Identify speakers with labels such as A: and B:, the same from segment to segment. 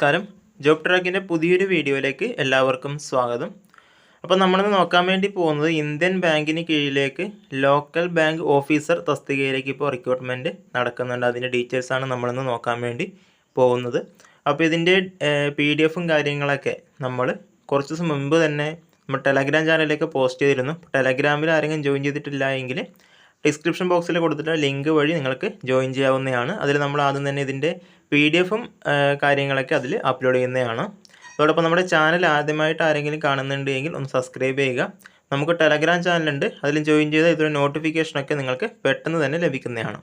A: നമസ്കാരം. ജോബ് ട്രാക്കിന്റെ പുതിയൊരു വീഡിയോയിലേക്ക് എല്ലാവർക്കും സ്വാഗതം. അപ്പോൾ നമ്മളിന്ന് നോക്കാൻ വേണ്ടി പോകുന്നത് ഇന്ത്യൻ ബാങ്കിന് കീഴിലേക്ക് ലോക്കൽ ബാങ്ക് ഓഫീസർ തസ്തികയിലേക്ക് ഇപ്പോൾ റിക്രൂട്ട്മെന്റ് നടക്കുന്നുണ്ട്. അതിന്റെ ഡീറ്റെയിൽസാണ് നമ്മളിന്ന് നോക്കാൻ വേണ്ടി പോകുന്നത്. അപ്പോൾ ഇതിന്റെ പി ഡി എഫും കാര്യങ്ങളൊക്കെ നമ്മൾ കുറച്ച് ദിവസം മുമ്പ് തന്നെ നമ്മൾ ടെലഗ്രാം ചാനലിലേക്ക് പോസ്റ്റ് ചെയ്തിരുന്നു. ടെലഗ്രാമിൽ ആരെങ്കിലും ജോയിൻ ചെയ്തിട്ടില്ല എങ്കിൽ ഡിസ്ക്രിപ്ഷൻ ബോക്സിൽ കൊടുത്തിട്ടുള്ള ലിങ്ക് വഴി നിങ്ങൾക്ക് ജോയിൻ ചെയ്യാവുന്നതാണ്. അതിൽ നമ്മൾ ആദ്യം തന്നെ ഇതിന്റെ പി ഡി എഫും കാര്യങ്ങളൊക്കെ അതിൽ അപ്ലോഡ് ചെയ്യുന്നതാണ്. അതോടൊപ്പം നമ്മുടെ ചാനൽ ആദ്യമായിട്ട് ആരെങ്കിലും കാണുന്നുണ്ട് എങ്കിൽ ഒന്ന് സബ്സ്ക്രൈബ് ചെയ്യുക. നമുക്ക് ടെലഗ്രാം ചാനലുണ്ട് അതിൽ ജോയിൻ ചെയ്താൽ ഇതൊരു നോട്ടിഫിക്കേഷനൊക്കെ നിങ്ങൾക്ക് പെട്ടെന്ന് തന്നെ ലഭിക്കുന്നതാണ്.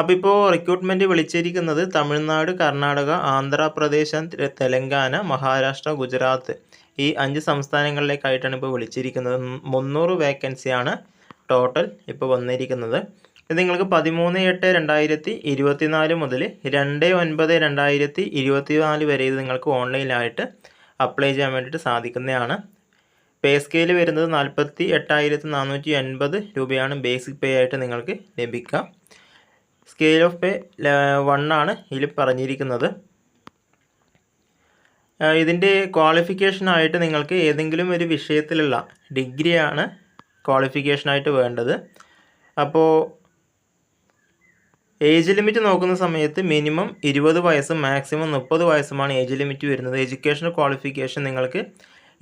A: അപ്പോൾ ഇപ്പോൾ റിക്രൂട്ട്മെന്റ് വിളിച്ചിരിക്കുന്നത് തമിഴ്നാട് കർണാടക ആന്ധ്രാപ്രദേശ് തെലങ്കാന മഹാരാഷ്ട്ര ഗുജറാത്ത് ഈ അഞ്ച് സംസ്ഥാനങ്ങളിലേക്കായിട്ടാണ് ഇപ്പോൾ വിളിച്ചിരിക്കുന്നത്. മുന്നൂറ് വേക്കൻസിയാണ് ടോട്ടൽ ഇപ്പോൾ വന്നിരിക്കുന്നത്. ഇത് നിങ്ങൾക്ക് പതിമൂന്ന് എട്ട് രണ്ടായിരത്തി ഇരുപത്തിനാല് മുതൽ രണ്ട് ഒൻപത് രണ്ടായിരത്തി ഇരുപത്തിനാല് വരെ ഇത് നിങ്ങൾക്ക് ഓൺലൈനായിട്ട് അപ്ലൈ ചെയ്യാൻ വേണ്ടിയിട്ട് സാധിക്കുന്നതാണ്. പേ സ്കെയിൽ വരുന്നത് നാൽപ്പത്തി എട്ടായിരത്തി നാനൂറ്റി എൺപത് രൂപയാണ് ബേസിക് പേ ആയിട്ട് നിങ്ങൾക്ക് ലഭിക്കുക. സ്കെയിൽ ഓഫ് പേ വൺ ആണ് ഇതിൽ പറഞ്ഞിരിക്കുന്നത്. ഇതിന്റെ ക്വാളിഫിക്കേഷനായിട്ട് നിങ്ങൾക്ക് ഏതെങ്കിലും ഒരു വിഷയത്തിലുള്ള ഡിഗ്രിയാണ് ക്വാളിഫിക്കേഷനായിട്ട് വേണ്ടത്. അപ്പോൾ ഏജ് ലിമിറ്റ് നോക്കുന്ന സമയത്ത് മിനിമം ഇരുപത് വയസ്സും മാക്സിമം മുപ്പത് വയസ്സുമാണ് ഏജ് ലിമിറ്റ് വരുന്നത്. എഡ്യൂക്കേഷൻ ക്വാളിഫിക്കേഷൻ നിങ്ങൾക്ക്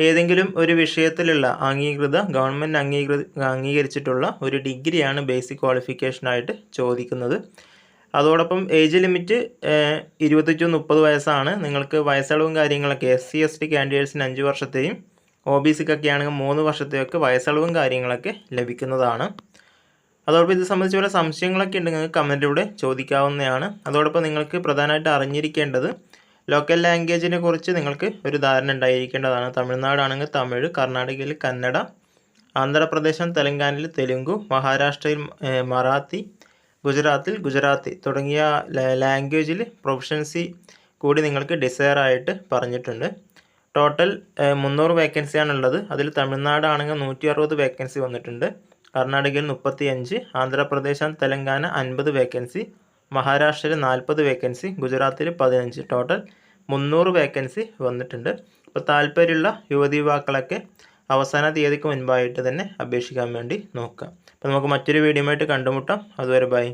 A: ഏതെങ്കിലും ഒരു വിഷയത്തിലുള്ള അംഗീകൃത ഗവൺമെന്റ് അംഗീകൃത അംഗീകരിച്ചിട്ടുള്ള ഒരു ഡിഗ്രിയാണ് ബേസിക് ക്വാളിഫിക്കേഷനായിട്ട് ചോദിക്കുന്നത്. അതോടൊപ്പം ഏജ് ലിമിറ്റ് ഇരുപത്തഞ്ച് മുപ്പത് വയസ്സാണ്. നിങ്ങൾക്ക് വയസ്സളവും കാര്യങ്ങളൊക്കെ എസ് സി എസ് ടി കാൻഡിഡേറ്റ്സിന് അഞ്ച് വർഷത്തെയും ഒ ബി സിക്കൊക്കെ ആണെങ്കിൽ മൂന്ന് വർഷത്തെയൊക്കെ വയസ്സളവും കാര്യങ്ങളൊക്കെ ലഭിക്കുന്നതാണ്. അതോടൊപ്പം ഇത് സംബന്ധിച്ച് വല്ല സംശയങ്ങളൊക്കെ ഉണ്ടെങ്കിൽ നിങ്ങൾക്ക് കമന്റിലൂടെ ചോദിക്കാവുന്നതാണ്. അതോടൊപ്പം നിങ്ങൾക്ക് പ്രധാനമായിട്ട് അറിഞ്ഞിരിക്കേണ്ടത് ലോക്കൽ ലാംഗ്വേജിനെ കുറിച്ച് നിങ്ങൾക്ക് ഒരു ധാരണ ഉണ്ടായിരിക്കേണ്ടതാണ്. തമിഴ്നാടാണെങ്കിൽ തമിഴ് കർണാടകയിൽ കന്നഡ ആന്ധ്രാപ്രദേശം തെലങ്കാനയിൽ തെലുങ്കു മഹാരാഷ്ട്രയിൽ മറാത്തി ഗുജറാത്തിൽ ഗുജറാത്തി തുടങ്ങിയ ലാംഗ്വേജിൽ പ്രൊഫഷൻസി കൂടി നിങ്ങൾക്ക് ഡിസയർ ആയിട്ട് പറഞ്ഞിട്ടുണ്ട്. ടോട്ടൽ മുന്നൂറ് വേക്കൻസിയാണുള്ളത് അതിൽ തമിഴ്നാടാണെങ്കിൽ നൂറ്റി അറുപത് വേക്കൻസി വന്നിട്ടുണ്ട്. കർണാടകയിൽ മുപ്പത്തി അഞ്ച് ആന്ധ്രാപ്രദേശ് തെലങ്കാന അൻപത് വേക്കൻസി മഹാരാഷ്ട്രയിൽ നാൽപ്പത് വേക്കൻസി ഗുജറാത്തിൽ പതിനഞ്ച്. ടോട്ടൽ മുന്നൂറ് വേക്കൻസി വന്നിട്ടുണ്ട്. അപ്പോൾ താല്പര്യമുള്ള യുവതി യുവാക്കളൊക്കെ അവസാന തീയതിക്ക് മുൻപായിട്ട് തന്നെ അപേക്ഷിക്കാൻ വേണ്ടി നോക്കുക. അപ്പോൾ നമുക്ക് മറ്റൊരു വീഡിയോ ആയിട്ട് കണ്ടുമുട്ടാം. അതുവരെ ബൈ